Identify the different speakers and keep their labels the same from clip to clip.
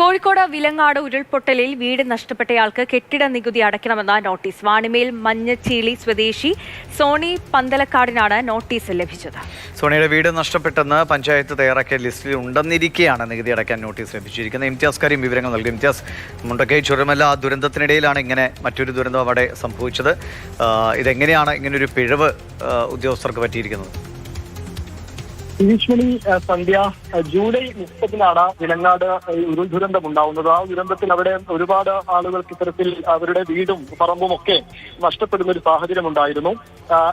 Speaker 1: കോഴിക്കോട് വിലങ്ങാട് ഉരുൾപൊട്ടലിൽ വീട് നഷ്ടപ്പെട്ടയാൾക്ക് കെട്ടിട നികുതി അടയ്ക്കണമെന്ന നോട്ടീസ്. വാണിമേൽ മഞ്ഞച്ചീളി സ്വദേശി സോണി പന്തലക്കാടിനാണ് നോട്ടീസ് ലഭിച്ചത്.
Speaker 2: സോണിയുടെ വീട് നഷ്ടപ്പെട്ടെന്ന് പഞ്ചായത്ത് തയ്യാറാക്കിയ ലിസ്റ്റിൽ ഉണ്ടെന്നിരിക്കെയാണ് നികുതി അടയ്ക്കാൻ നോട്ടീസ് ലഭിച്ചിരിക്കുന്നത്. ഇംതിയാസ് കാര്യം വിവരങ്ങൾ നൽകും. ഇംതിയാസ് മുണ്ടക്കൈ ചുരമല്ല ആ ദുരന്തത്തിനിടയിലാണ് ഇങ്ങനെ മറ്റൊരു ദുരന്തം അവിടെ സംഭവിച്ചത്. ഇതെങ്ങനെയാണ് ഇങ്ങനൊരു പിഴവ് ഉദ്യോഗസ്ഥർക്ക് പറ്റിയിരിക്കുന്നത്?
Speaker 3: ഭീഷ്മണി ഏഹ്, സന്ധ്യ ജൂലൈ മുപ്പതിനാണ് വിലങ്ങാട് ഉരുൾ ദുരന്തം ഉണ്ടാവുന്നത്. ആ ദുരന്തത്തിൽ അവിടെ ഒരുപാട് ആളുകൾക്ക് ഇത്തരത്തിൽ അവരുടെ വീടും പറമ്പും ഒക്കെ നഷ്ടപ്പെടുന്ന ഒരു സാഹചര്യം ഉണ്ടായിരുന്നു.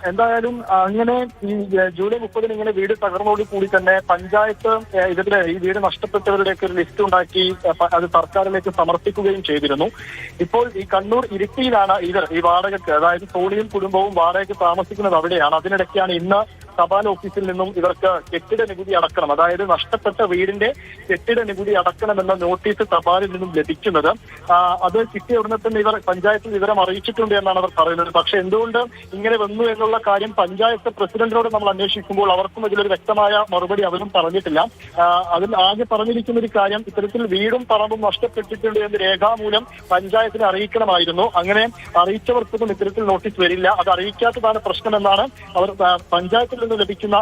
Speaker 3: എന്തായാലും അങ്ങനെ ഈ ജൂലൈ മുപ്പതിന് ഇങ്ങനെ വീട് തകർന്നോട് കൂടി തന്നെ പഞ്ചായത്ത് ഇതിലെ ഈ വീട് നഷ്ടപ്പെട്ടവരുടെയൊക്കെ ഒരു ലിസ്റ്റ് ഉണ്ടാക്കി അത് സർക്കാരിലേക്ക് സമർപ്പിക്കുകയും ചെയ്തിരുന്നു. ഇപ്പോൾ ഈ കണ്ണൂർ ഇരിട്ടിയിലാണ് ഇവർ ഈ വാടകയ്ക്ക് അതായത് സോണിയും കുടുംബവും വാടകയ്ക്ക് താമസിക്കുന്നത് അവിടെയാണ്. അതിനിടയ്ക്കാണ് ഇന്ന് തപാൽ ഓഫീസിൽ നിന്നും ഇവർക്ക് കെട്ടിട നികുതി അടക്കണം. അതായത് നഷ്ടപ്പെട്ട വീടിന്റെ കെട്ടിട നികുതി അടക്കണമെന്ന നോട്ടീസ് തപാലിൽ നിന്നും ലഭിക്കുന്നത്. അത് കിട്ടിയ ഉടനെ തന്നെ ഇവർ പഞ്ചായത്തിൽ വിവരം അറിയിച്ചിട്ടുണ്ട് എന്നാണ് അവർ പറയുന്നത്. പക്ഷെ എന്തുകൊണ്ട് ഇങ്ങനെ വന്നു എന്നുള്ള കാര്യം പഞ്ചായത്ത് പ്രസിഡന്റിനോട് നമ്മൾ അന്വേഷിക്കുമ്പോൾ അവർക്കും ഇതിലൊരു വ്യക്തമായ മറുപടി അവരും പറഞ്ഞിട്ടില്ല. അതിൽ ആകെ പറഞ്ഞിരിക്കുന്ന ഒരു കാര്യം ഇത്തരത്തിൽ വീടും പറമ്പും നഷ്ടപ്പെട്ടിട്ടുണ്ട് എന്ന് രേഖാമൂലം പഞ്ചായത്തിനെ അറിയിക്കണമായിരുന്നു. അങ്ങനെ അറിയിച്ചവർക്കൊന്നും ഇത്തരത്തിൽ നോട്ടീസ് വരില്ല. അത് അറിയിക്കാത്തതാണ് പ്രശ്നമെന്നാണ് അവർ പഞ്ചായത്തിൽ നിന്ന് ലഭിക്കുന്ന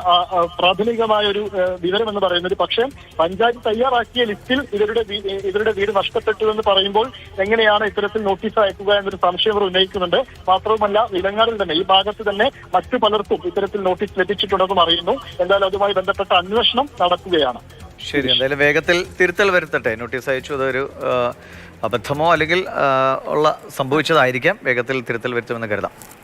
Speaker 3: പ്രാഥമികമായ ഒരു വിവരം എന്ന് പറയുന്നത്. പക്ഷേ പഞ്ചായത്ത് തയ്യാറാക്കിയ ലിസ്റ്റിൽ ഇവരുടെ ഇവരുടെ വീട് നഷ്ടപ്പെട്ടു എന്ന് പറയുമ്പോൾ എങ്ങനെയാണ് ഇത്തരത്തിൽ നോട്ടീസ് അയക്കുക എന്നൊരു സംശയം അവർ ഉന്നയിക്കുന്നുണ്ട്. മാത്രവുമല്ല വിലങ്ങാടിൽ തന്നെ ഈ ഭാഗത്ത് തന്നെ മറ്റു പലർക്കും ഇത്തരത്തിൽ നോട്ടീസ് ലഭിച്ചിട്ടുണ്ടെന്നും അറിയുന്നു. എന്തായാലും അതുമായി ബന്ധപ്പെട്ട അന്വേഷണം നടക്കുകയാണ്.
Speaker 2: ശരി എന്തായാലും വേഗത്തിൽ തിരുത്തൽ വരുത്തട്ടെ. നോട്ടീസ് അയച്ചു അതൊരു അബദ്ധമോ അല്ലെങ്കിൽ ഉള്ള സംഭവിച്ചതായിരിക്കാം. വേഗത്തിൽ തിരുത്തൽ വരുത്തുമെന്ന് കരുതാം.